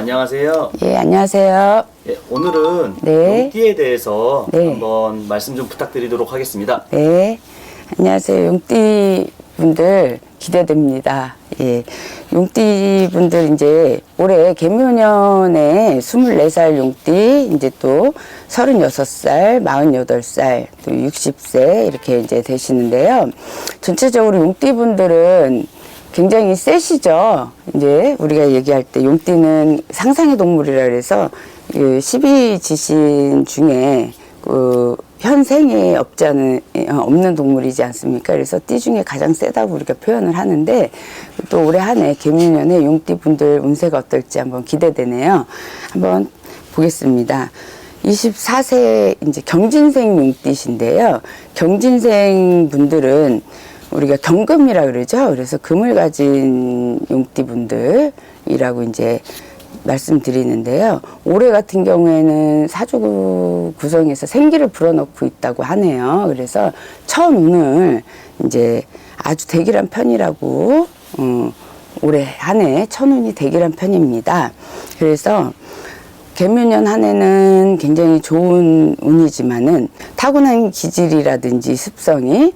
안녕하세요. 예, 안녕하세요. 예, 오늘은 네. 용띠에 대해서 네. 한번 말씀 좀 부탁드리도록 하겠습니다. 네. 안녕하세요. 용띠 분들 기대됩니다. 예. 용띠 분들 이제 올해 개묘년에 24살 용띠, 이제 또 36살, 48살, 또 60세 이렇게 이제 되시는데요. 전체적으로 용띠 분들은 굉장히 세시죠. 이제 우리가 얘기할 때 용띠는 상상의 동물이라 그래서 그 12지신 중에 그 현생에 없지 않은 어, 없는 동물이지 않습니까? 그래서 띠 중에 가장 세다고 우리가 표현을 하는데 또 올해 한 해 개미년에 용띠 분들 운세가 어떨지 한번 기대되네요. 한번 보겠습니다. 24세 이제 경진생 용띠신데요. 경진생 분들은 우리가 경금이라 그러죠. 그래서 금을 가진 용띠 분들이라고 이제 말씀드리는데요. 올해 같은 경우에는 사주 구성에서 생기를 불어넣고 있다고 하네요. 그래서 첫 운을 이제 아주 대기란 편이라고 어, 올해 한 해 천운이 대기란 편입니다. 그래서 개묘년 한 해는 굉장히 좋은 운이지만은 타고난 기질이라든지 습성이 예,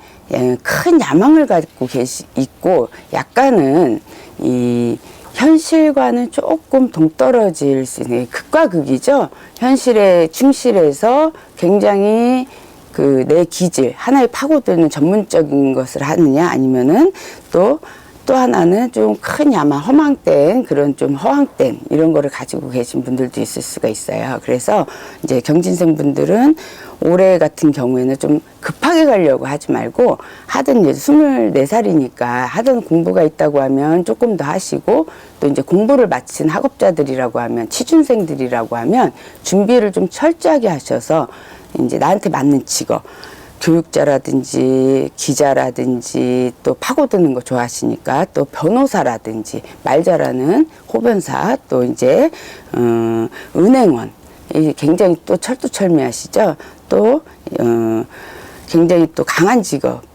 큰 야망을 갖고 계시 있고 약간은 이 현실과는 조금 동떨어질 수 있는 극과 극이죠. 현실에 충실해서 굉장히 그 내 기질 하나에 파고드는 전문적인 것을 하느냐 아니면은 또 또 하나는 좀 큰 야망, 허망된 그런 좀 허황된 이런 거를 가지고 계신 분들도 있을 수가 있어요. 그래서 이제 경진생 분들은 올해 같은 경우에는 좀 급하게 가려고 하지 말고 하든 이제 24살이니까 하든 공부가 있다고 하면 조금 더 하시고 또 이제 공부를 마친 학업자들이라고 하면 취준생들이라고 하면 준비를 좀 철저하게 하셔서 이제 나한테 맞는 직업 교육자라든지 기자라든지 또 파고드는 거 좋아하시니까 또 변호사라든지 말 잘하는 호변사 또 이제 어, 은행원. 이 굉장히 또 철두철미하시죠? 또 어, 굉장히 또 강한 직업. 어,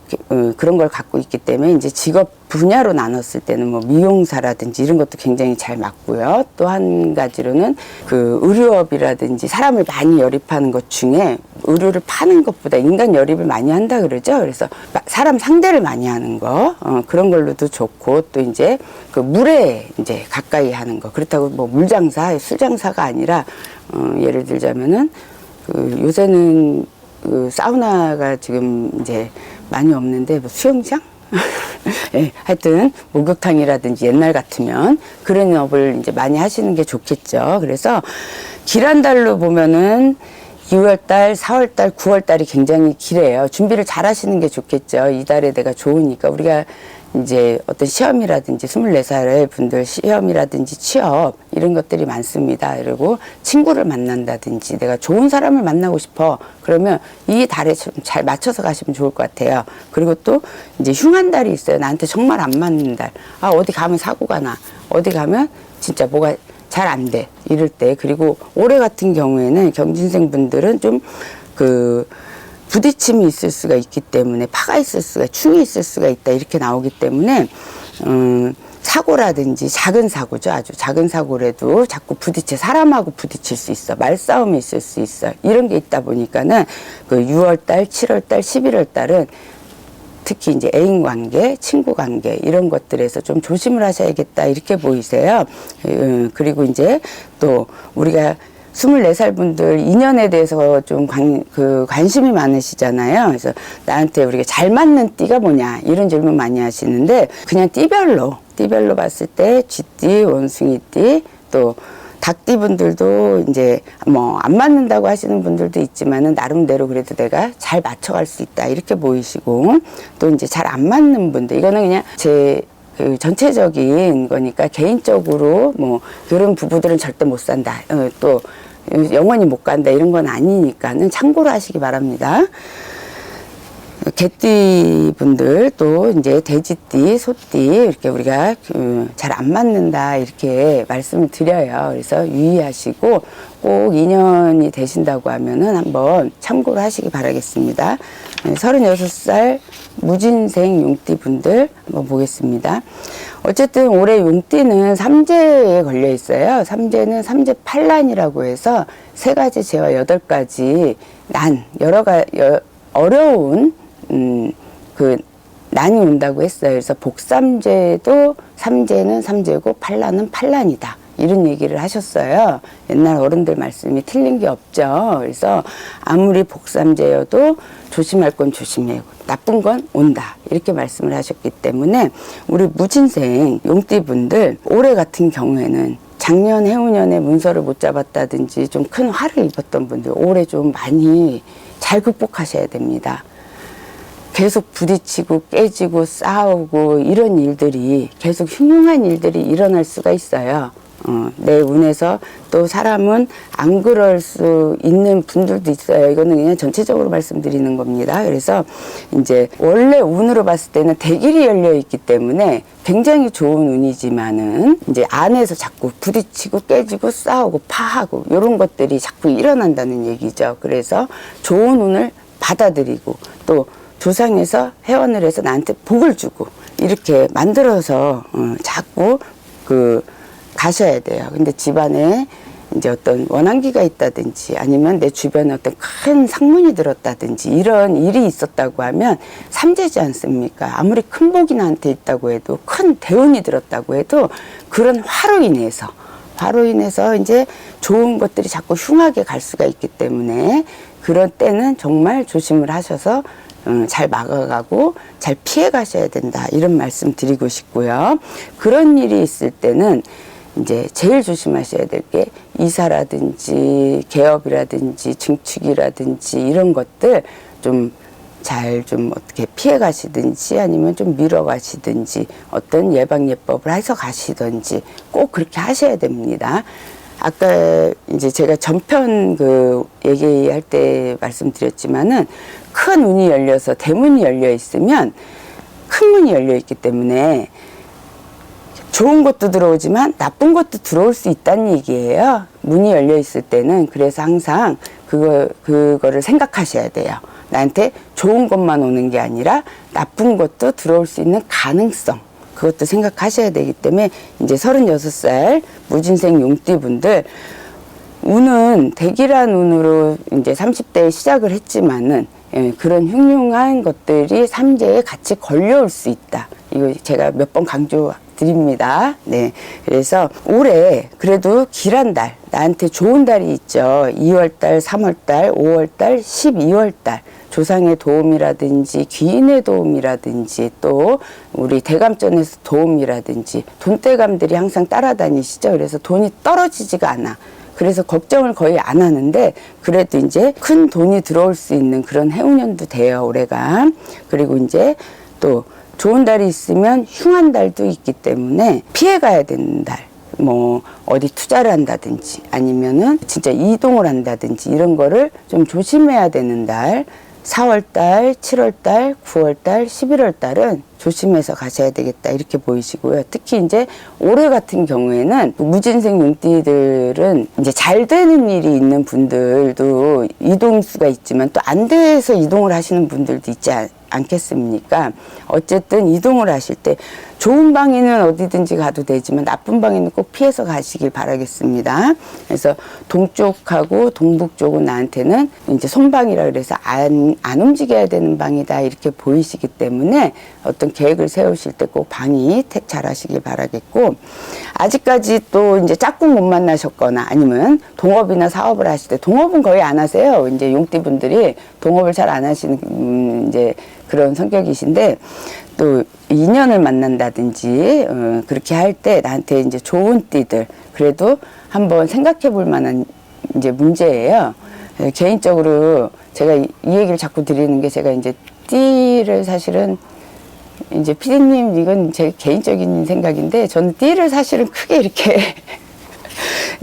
그런 걸 갖고 있기 때문에 이제 직업 분야로 나눴을 때는 뭐 미용사라든지 이런 것도 굉장히 잘 맞고요. 또 한 가지로는 그 의료업이라든지 사람을 많이 열입하는 것 중에 의료를 파는 것보다 인간 열입을 많이 한다 그러죠. 그래서 마- 사람 상대를 많이 하는 거 어, 그런 걸로도 좋고 또 이제 그 물에 이제 가까이 하는 거 그렇다고 뭐 물장사, 술장사가 아니라 어, 예를 들자면은 그 요새는 그 사우나가 지금 이제 많이 없는데 뭐 수영장? 예, 하여튼 목욕탕이라든지 옛날 같으면 그런 업을 이제 많이 하시는 게 좋겠죠. 그래서 길한 달로 보면은 6월달, 4월달, 9월달이 굉장히 길해요. 준비를 잘 하시는 게 좋겠죠. 이달에 내가 좋으니까 우리가 이제 어떤 시험이라든지 24살의 분들 시험이라든지 취업 이런 것들이 많습니다. 그리고 친구를 만난다든지 내가 좋은 사람을 만나고 싶어. 그러면 이 달에 좀 잘 맞춰서 가시면 좋을 것 같아요. 그리고 또 이제 흉한 달이 있어요. 나한테 정말 안 맞는 달. 아, 어디 가면 사고가 나. 어디 가면 진짜 뭐가 잘 안 돼. 이럴 때. 그리고 올해 같은 경우에는 경진생 분들은 좀그 부딪힘이 있을 수가 있기 때문에 파가 있을 수가 충이 있을 수가 있다 이렇게 나오기 때문에 음, 사고라든지 작은 사고죠 아주. 작은 사고라도 자꾸 부딪혀 사람하고 부딪힐 수 있어. 말싸움이 있을 수 있어. 이런 게 있다 보니까는 그 6월 달 7월 달 11월 달은 특히 이제 애인 관계, 친구 관계 이런 것들에서 좀 조심을 하셔야겠다 이렇게 보이세요. 음, 그리고 이제 또 우리가 24살 분들 인연에 대해서 좀 관, 그 관심이 많으시잖아요. 그래서 나한테 우리가 잘 맞는 띠가 뭐냐 이런 질문 많이 하시는데 그냥 띠별로 띠별로 봤을 때 쥐띠, 원숭이띠 또 닭띠 분들도 이제 뭐 안 맞는다고 하시는 분들도 있지만은 나름대로 그래도 내가 잘 맞춰갈 수 있다 이렇게 보이시고 또 이제 잘 안 맞는 분들 이거는 그냥 제 그 전체적인 거니까 개인적으로 뭐 그런 부부들은 절대 못 산다 어, 또 영원히 못 간다 이런 건 아니니까는 참고로 하시기 바랍니다. 개띠 분들 또 이제 돼지띠, 소띠 이렇게 우리가 잘안 맞는다 이렇게 말씀을 드려요. 그래서 유의하시고 꼭 인연이 되신다고 하면은 한번 참고를 하시기 바라겠습니다. 네, 36살 무진생 용띠 분들 한번 보겠습니다. 어쨌든 올해 용띠는 삼재에 걸려 있어요. 삼재는 삼재 팔란이라고 해서 세 가지 재와 여덟 가지 난 여러 가 여, 어려운 음, 그 난이 온다고 했어요. 그래서 복삼재도 삼재는 삼재고 팔란은 팔란이다. 이런 얘기를 하셨어요. 옛날 어른들 말씀이 틀린 게 없죠. 그래서 아무리 복삼재여도 조심할 건 조심해요. 나쁜 건 온다. 이렇게 말씀을 하셨기 때문에 우리 무진생 용띠분들 올해 같은 경우에는 작년 해운년에 문서를 못 잡았다든지 좀 큰 화를 입었던 분들 올해 좀 많이 잘 극복하셔야 됩니다. 계속 부딪히고 깨지고 싸우고 이런 일들이 계속 흉흉한 일들이 일어날 수가 있어요. 어, 내 운에서 또 사람은 안 그럴 수 있는 분들도 있어요. 이거는 그냥 전체적으로 말씀드리는 겁니다. 그래서 이제 원래 운으로 봤을 때는 대길이 열려 있기 때문에 굉장히 좋은 운이지만은 이제 안에서 자꾸 부딪히고 깨지고 싸우고 파하고 이런 것들이 자꾸 일어난다는 얘기죠. 그래서 좋은 운을 받아들이고 또 조상에서 회원을 해서 나한테 복을 주고 이렇게 만들어서 어, 자꾸 그 가셔야 돼요. 근데 집안에 이제 어떤 원한기가 있다든지 아니면 내 주변에 어떤 큰 상문이 들었다든지 이런 일이 있었다고 하면 삼재지 않습니까? 아무리 큰 복이 나한테 있다고 해도 큰 대운이 들었다고 해도 그런 화로 인해서 화로 인해서 이제 좋은 것들이 자꾸 흉하게 갈 수가 있기 때문에 그런 때는 정말 조심을 하셔서 음, 잘 막아가고 잘 피해 가셔야 된다 이런 말씀 드리고 싶고요. 그런 일이 있을 때는 이제 제일 조심하셔야 될 게 이사라든지 개업이라든지 증축이라든지 이런 것들 좀잘좀 어떻게 피해 가시든지 아니면 좀 밀어 가시든지 어떤 예방 예법을 해서 가시든지 꼭 그렇게 하셔야 됩니다. 아까 이제 제가 전편 그 얘기할 때 말씀드렸지만은 큰 문이 열려서 대문이 열려 있으면 큰 문이 열려 있기 때문에 좋은 것도 들어오지만 나쁜 것도 들어올 수 있다는 얘기예요. 문이 열려 있을 때는 그래서 항상 그거 그거를 생각하셔야 돼요. 나한테 좋은 것만 오는 게 아니라 나쁜 것도 들어올 수 있는 가능성 그것도 생각하셔야 되기 때문에 이제 36살 무진생 용띠 분들 운은 대기란 운으로 이제 30대에 시작을 했지만은 예, 그런 흉흉한 것들이 삼재에 같이 걸려올 수 있다. 이거 제가 몇 번 강조 드립니다. 네. 그래서 올해 그래도 길한 달, 나한테 좋은 달이 있죠. 2월달, 3월달, 5월달, 12월달. 조상의 도움이라든지 귀인의 도움이라든지 또 우리 대감전에서 도움이라든지 돈대감들이 항상 따라다니시죠. 그래서 돈이 떨어지지가 않아. 그래서 걱정을 거의 안 하는데 그래도 이제 큰 돈이 들어올 수 있는 그런 해운년도 돼요 올해가 그리고 이제 또 좋은 달이 있으면 흉한 달도 있기 때문에 피해 가야 되는 달. 뭐 어디 투자를 한다든지 아니면은 진짜 이동을 한다든지 이런 거를 좀 조심해야 되는 달. 4월달, 7월달, 9월달, 11월달은 조심해서 가셔야 되겠다 이렇게 보이시고요. 특히 이제 올해 같은 경우에는 무진생 용띠들은 이제 잘 되는 일이 있는 분들도 이동수가 있지만 또 안 돼서 이동을 하시는 분들도 있지 않, 않겠습니까? 어쨌든 이동을 하실 때 좋은 방에는 어디든지 가도 되지만 나쁜 방에는 꼭 피해서 가시길 바라겠습니다. 그래서 동쪽하고 동북 쪽은 나한테는 이제 손방이라 그래서 안, 안 움직여야 되는 방이다 이렇게 보이시기 때문에 어떤 계획을 세우실 때 꼭 방이 택 잘 하시길 바라겠고 아직까지 또 이제 짝꿍 못 만나셨거나 아니면 동업이나 사업을 하실 때 동업은 거의 안 하세요. 이제 용띠 분들이 동업을 잘 안 하시는 음, 이제 그런 성격이신데 또 인연을 만난다든지 어, 그렇게 할 때 나한테 이제 좋은 띠들 그래도 한번 생각해 볼 만한 이제 문제예요. 예, 개인적으로 제가 이, 이 얘기를 자꾸 드리는 게 제가 이제 띠를 사실은 이제 피디님 이건 제 개인적인 생각인데 저는 띠를 사실은 크게 이렇게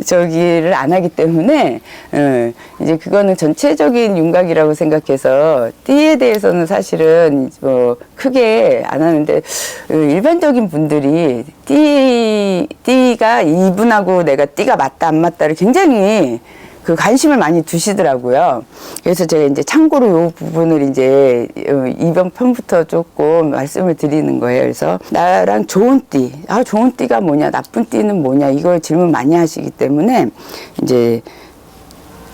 저기를 안 하기 때문에 어, 이제 그거는 전체적인 윤곽이라고 생각해서 띠에 대해서는 사실은 뭐 크게 안 하는데 어, 일반적인 분들이 띠 띠가 이분하고 내가 띠가 맞다 안 맞다를 굉장히 그 관심을 많이 두시더라고요. 그래서 제가 이제 참고로 요 부분을 이제 어, 이번 편부터 조금 말씀을 드리는 거예요. 그래서 나랑 좋은 띠, 아 좋은 띠가 뭐냐, 나쁜 띠는 뭐냐 이걸 질문 많이 하시기 때문에 이제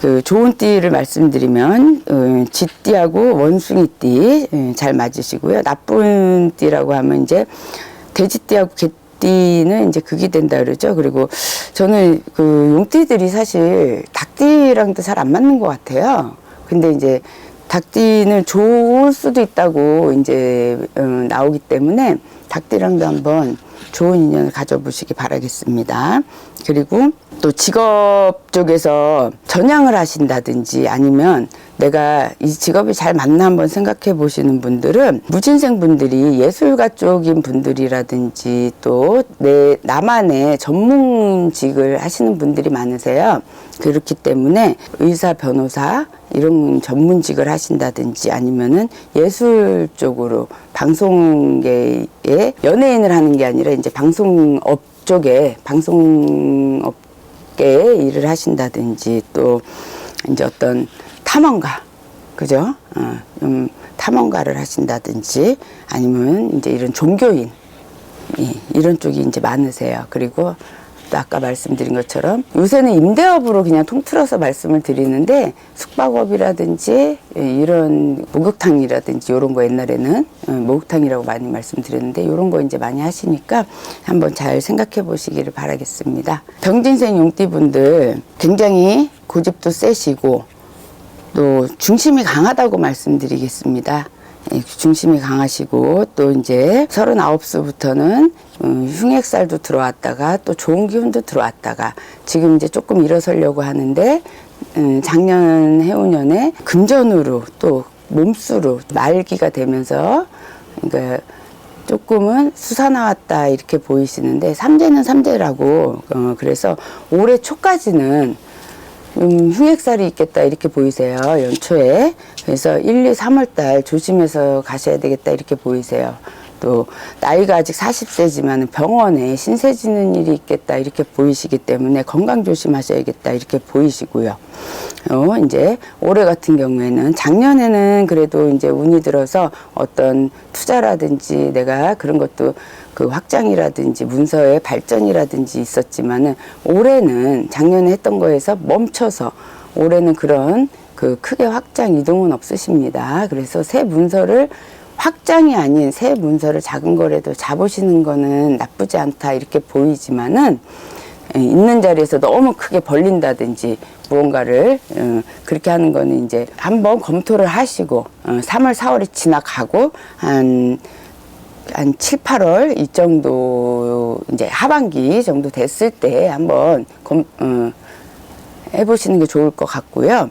그 좋은 띠를 말씀드리면 어, 쥐띠하고 원숭이띠 예, 잘 맞으시고요. 나쁜 띠라고 하면 이제 돼지띠하고 개띠 는 이제 극이 된다 그러죠. 그리고 저는 그 용띠들이 사실 닭띠랑도 잘 안 맞는 것 같아요. 근데 이제 닭띠는 좋을 수도 있다고 이제 어, 나오기 때문에 닭띠랑도 한번 좋은 인연을 가져보시기 바라겠습니다. 그리고 또 직업 쪽에서 전향을 하신다든지 아니면 내가 이 직업이 잘 맞나 한번 생각해 보시는 분들은 무진생 분들이 예술가 쪽인 분들이라든지 또 내 나만의 전문직을 하시는 분들이 많으세요. 그렇기 때문에 의사, 변호사 이런 전문직을 하신다든지 아니면은 예술 쪽으로 방송계에 연예인을 하는 게 아니라 이제 방송업 쪽에 방송업계에 일을 하신다든지 또 이제 어떤 탐험가 그죠? 어, 좀 탐험가를 하신다든지 아니면 이제 이런 종교인 예, 이런 쪽이 이제 많으세요. 그리고 또 아까 말씀드린 것처럼 요새는 임대업으로 그냥 통틀어서 말씀을 드리는데 숙박업이라든지 예, 이런 목욕탕이라든지 이런 거 옛날에는 어, 목욕탕이라고 많이 말씀드렸는데 이런 거 이제 많이 하시니까 한번 잘 생각해 보시기를 바라겠습니다. 병진생 용띠분들 굉장히 고집도 세시고 또 중심이 강하다고 말씀드리겠습니다. 예, 중심이 강하시고 또 이제 39수부터는 음, 흉액살도 들어왔다가 또 좋은 기운도 들어왔다가 지금 이제 조금 일어서려고 하는데 음, 작년 해운년에 금전으로 또 몸수로 말기가 되면서 그러니까 조금은 수사 나왔다 이렇게 보이시는데 삼재는 삼재라고 어, 그래서 올해 초까지는 음, 흉액살이 있겠다 이렇게 보이세요 연초에. 그래서 1, 2, 3월 달 조심해서 가셔야 되겠다 이렇게 보이세요. 또 나이가 아직 40세지만 병원에 신세 지는 일이 있겠다 이렇게 보이시기 때문에 건강 조심하셔야겠다 이렇게 보이시고요. 어, 이제 올해 같은 경우에는 작년에는 그래도 이제 운이 들어서 어떤 투자라든지 내가 그런 것도 그 확장이라든지 문서의 발전이라든지 있었지만은 올해는 작년에 했던 거에서 멈춰서 올해는 그런 그 크게 확장 이동은 없으십니다. 그래서 새 문서를 확장이 아닌 새 문서를 작은 거라도 잡으시는 거는 나쁘지 않다 이렇게 보이지만은 예, 있는 자리에서 너무 크게 벌린다든지 무언가를 어, 그렇게 하는 거는 이제 한번 검토를 하시고 어, 3월 4월이 지나가고 한 한 7, 8월 이 정도 이제 하반기 정도 됐을 때 한번 검, 어, 해보시는 게 좋을 것 같고요.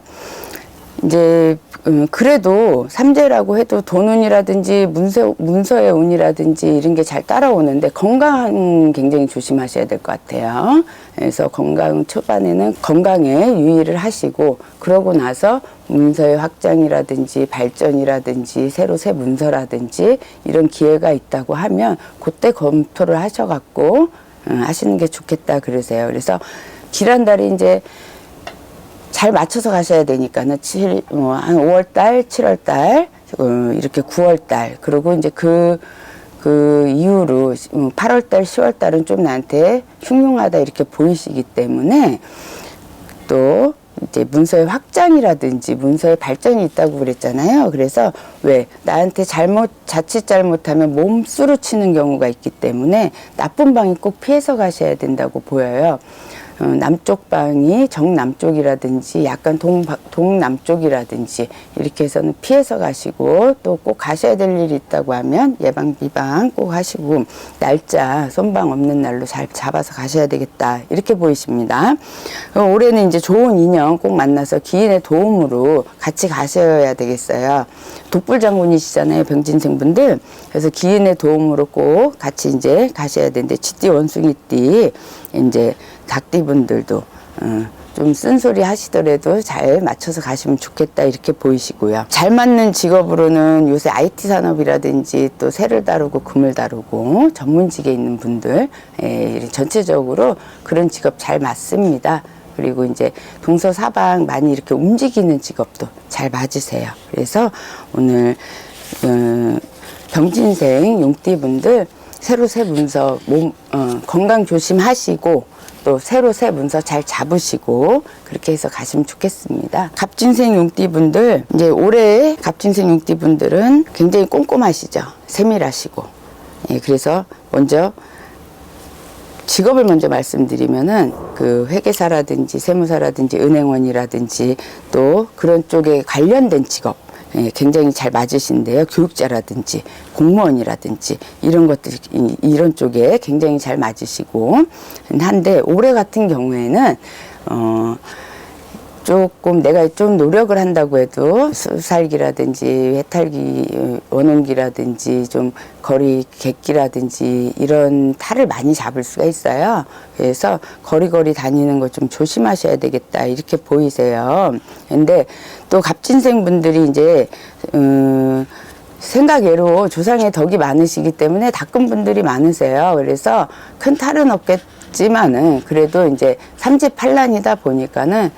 이제 음, 그래도 삼재라고 해도 돈운이라든지 문서 문서의 운이라든지 이런 게 잘 따라오는데 건강 굉장히 조심하셔야 될 것 같아요. 그래서 건강 초반에는 건강에 유의를 하시고 그러고 나서 문서의 확장이라든지 발전이라든지 새로 새 문서라든지 이런 기회가 있다고 하면 그때 검토를 하셔갖고 음, 하시는 게 좋겠다 그러세요. 그래서 지난달에 이제 잘 맞춰서 가셔야 되니까는 7, 뭐, 한 5월 달, 7월 달, 어, 이렇게 9월 달, 그리고 이제 그, 그 이후로 8월 달, 10월 달은 좀 나한테 흉흉하다 이렇게 보이시기 때문에 또 이제 문서의 확장이라든지 문서의 발전이 있다고 그랬잖아요. 그래서 왜 나한테 잘못 자칫 잘못하면 몸수로 치는 경우가 있기 때문에 나쁜 방이 꼭 피해서 가셔야 된다고 보여요. 어, 남쪽 방이 정남쪽이라든지 약간 동, 동남쪽이라든지 이렇게 해서는 피해서 가시고 또 꼭 가셔야 될 일이 있다고 하면 예방 비방 꼭 하시고 날짜 손방 없는 날로 잘 잡아서 가셔야 되겠다 이렇게 보이십니다. 어, 올해는 이제 좋은 인연 꼭 만나서 기인의 도움으로 같이 가셔야 되겠어요. 독불 장군이시잖아요 병진생 분들 그래서 기인의 도움으로 꼭 같이 이제 가셔야 되는데 쥐띠 원숭이띠 이제 닭띠분들도 어, 좀 쓴소리 하시더라도 잘 맞춰서 가시면 좋겠다 이렇게 보이시고요. 잘 맞는 직업으로는 요새 IT 산업이라든지 또 새를 다루고 금을 다루고 전문직에 있는 분들 예, 전체적으로 그런 직업 잘 맞습니다. 그리고 이제 동서 사방 많이 이렇게 움직이는 직업도 잘 맞으세요. 그래서 오늘 어, 병진생 용띠분들 새로 새 문서 몸 어, 건강 조심하시고 또 새로 새 문서 잘 잡으시고 그렇게 해서 가시면 좋겠습니다. 갑진생 용띠분들 이제 올해 갑진생 용띠분들은 굉장히 꼼꼼하시죠. 세밀하시고 예, 그래서 먼저 직업을 먼저 말씀드리면은 그 회계사라든지 세무사라든지 은행원이라든지 또 그런 쪽에 관련된 직업 예, 굉장히 잘 맞으신데요. 교육자라든지 공무원이라든지 이런 것들 이- 이런 쪽에 굉장히 잘 맞으시고 한데 올해 같은 경우에는 어 조금 내가 좀 노력을 한다고 해도 수살기라든지 해탈기 원혼기라든지 좀 거리 객기라든지 이런 탈을 많이 잡을 수가 있어요. 그래서 거리거리 다니는 거 좀 조심하셔야 되겠다 이렇게 보이세요. 근데 또 갑진생 분들이 이제 음 생각외로 조상의 덕이 많으시기 때문에 닦은 분들이 많으세요. 그래서 큰 탈은 없겠지만은 그래도 이제 삼재팔란이다 보니까는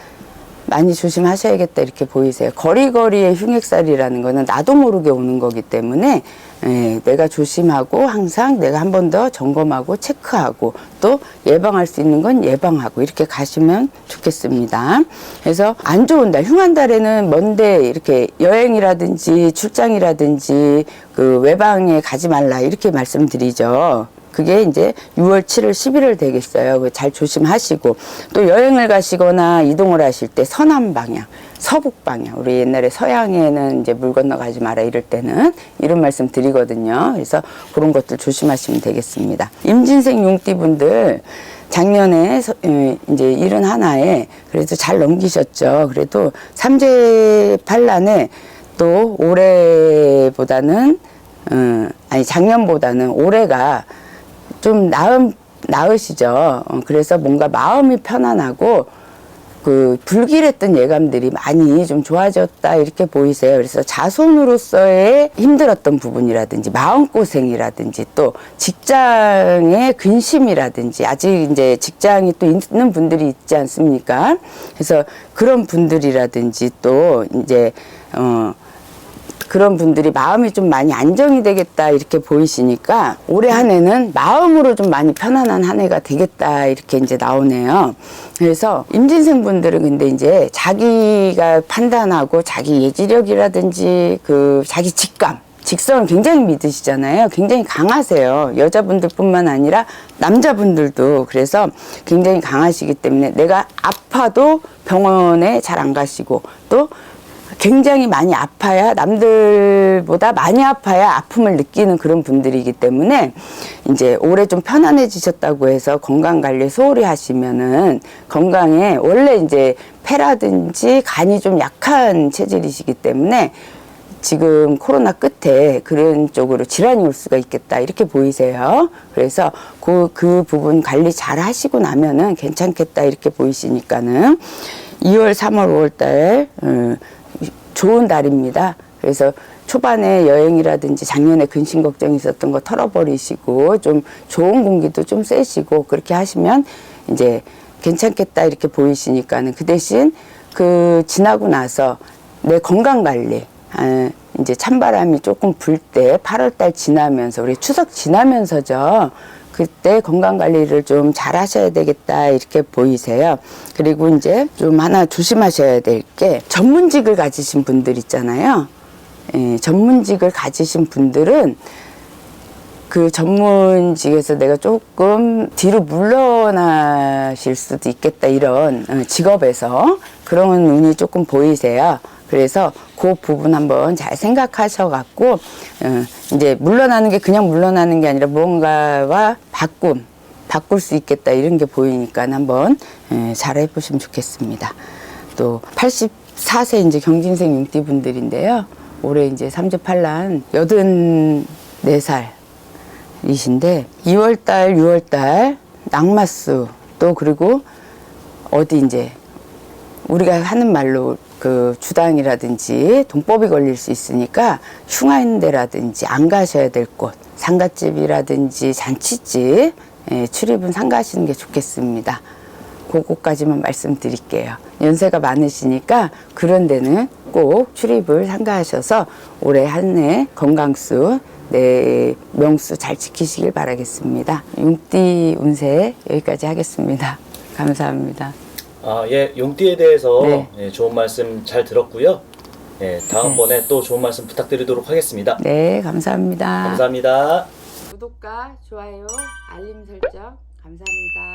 많이 조심하셔야겠다 이렇게 보이세요. 거리거리의 흉액살이라는 거는 나도 모르게 오는 거기 때문에 예, 내가 조심하고 항상 내가 한 번 더 점검하고 체크하고 또 예방할 수 있는 건 예방하고 이렇게 가시면 좋겠습니다. 그래서 안 좋은 달, 흉한 달에는 먼데 이렇게 여행이라든지 출장이라든지 그 외방에 가지 말라 이렇게 말씀드리죠. 그게 이제 6월 7일, 11일 되겠어요. 그잘 조심하시고 또 여행을 가시거나 이동을 하실 때 서남 방향, 서북 방향. 우리 옛날에 서양에는 이제 물 건너 가지 마라 이럴 때는 이런 말씀 드리거든요. 그래서 그런 것들 조심하시면 되겠습니다. 임진생 용띠분들 작년에 이제 일은 하나에 그래도 잘 넘기셨죠. 그래도 삼재 팔란에 또 올해보다는 어, 아니 작년보다는 올해가 좀 나음 나으시죠. 어, 그래서 뭔가 마음이 편안하고 그 불길했던 예감들이 많이 좀 좋아졌다 이렇게 보이세요. 그래서 자손으로서의 힘들었던 부분이라든지 마음고생이라든지 또 직장의 근심이라든지 아직 이제 직장이 또 있는 분들이 있지 않습니까? 그래서 그런 분들이라든지 또 이제 어 그런 분들이 마음이 좀 많이 안정이 되겠다 이렇게 보이시니까 올해 한 해는 마음으로 좀 많이 편안한 한 해가 되겠다 이렇게 이제 나오네요. 그래서 임진생 분들은 근데 이제 자기가 판단하고 자기 예지력이라든지 그 자기 직감 직성을 굉장히 믿으시잖아요. 굉장히 강하세요. 여자분들뿐만 아니라 남자분들도 그래서 굉장히 강하시기 때문에 내가 아파도 병원에 잘 안 가시고 또 굉장히 많이 아파야 남들보다 많이 아파야 아픔을 느끼는 그런 분들이기 때문에 이제 올해 좀 편안해지셨다고 해서 건강 관리 소홀히 하시면은 건강에 원래 이제 폐라든지 간이 좀 약한 체질이시기 때문에 지금 코로나 끝에 그런 쪽으로 질환이 올 수가 있겠다 이렇게 보이세요. 그래서 그, 그 부분 관리 잘 하시고 나면은 괜찮겠다 이렇게 보이시니까는 2월, 3월, 5월 달 음, 좋은 달입니다. 그래서 초반에 여행이라든지 작년에 근심 걱정이 있었던 거 털어버리시고 좀 좋은 공기도 좀 쐬시고 그렇게 하시면 이제 괜찮겠다 이렇게 보이시니까는 그 대신 그 지나고 나서 내 건강 관리 아, 이제 찬바람이 조금 불 때 8월달 지나면서 우리 추석 지나면서죠. 그때 건강 관리를 좀 잘 하셔야 되겠다 이렇게 보이세요. 그리고 이제 좀 하나 조심하셔야 될 게 전문직을 가지신 분들 있잖아요. 예, 전문직을 가지신 분들은 그 전문직에서 내가 조금 뒤로 물러나실 수도 있겠다 이런 어, 직업에서 그런 운이 조금 보이세요. 그래서 그 부분 한번 잘 생각하셔 갖고 어, 이제 물러나는 게 그냥 물러나는 게 아니라 무언가와 바꿈 바꿀 수 있겠다 이런 게 보이니까 한번 예, 잘 해보시면 좋겠습니다. 또 84세 이제 경진생 용띠 분들인데요. 올해 이제 삼주팔란 84살 이신데 2월달, 6월달 낙마수 또또 그리고 어디 이제 우리가 하는 말로 그 주당이라든지 동법이 걸릴 수 있으니까 흉한 데라든지 안 가셔야 될 곳, 상갓집이라든지 잔치집 예, 출입은 상가하시는 게 좋겠습니다. 그거까지만 말씀드릴게요. 연세가 많으시니까 그런 데는 꼭 출입을 상가하셔서 올해 한 해 건강수, 내 명수 잘 지키시길 바라겠습니다. 용띠 운세 여기까지 하겠습니다. 감사합니다. 아, 예, 용띠에 대해서 네. 예, 좋은 말씀 잘 들었고요. 예, 다음번에 또 좋은 말씀 부탁드리도록 하겠습니다. 네, 감사합니다. 감사합니다. 구독과 좋아요, 알림 설정 감사합니다.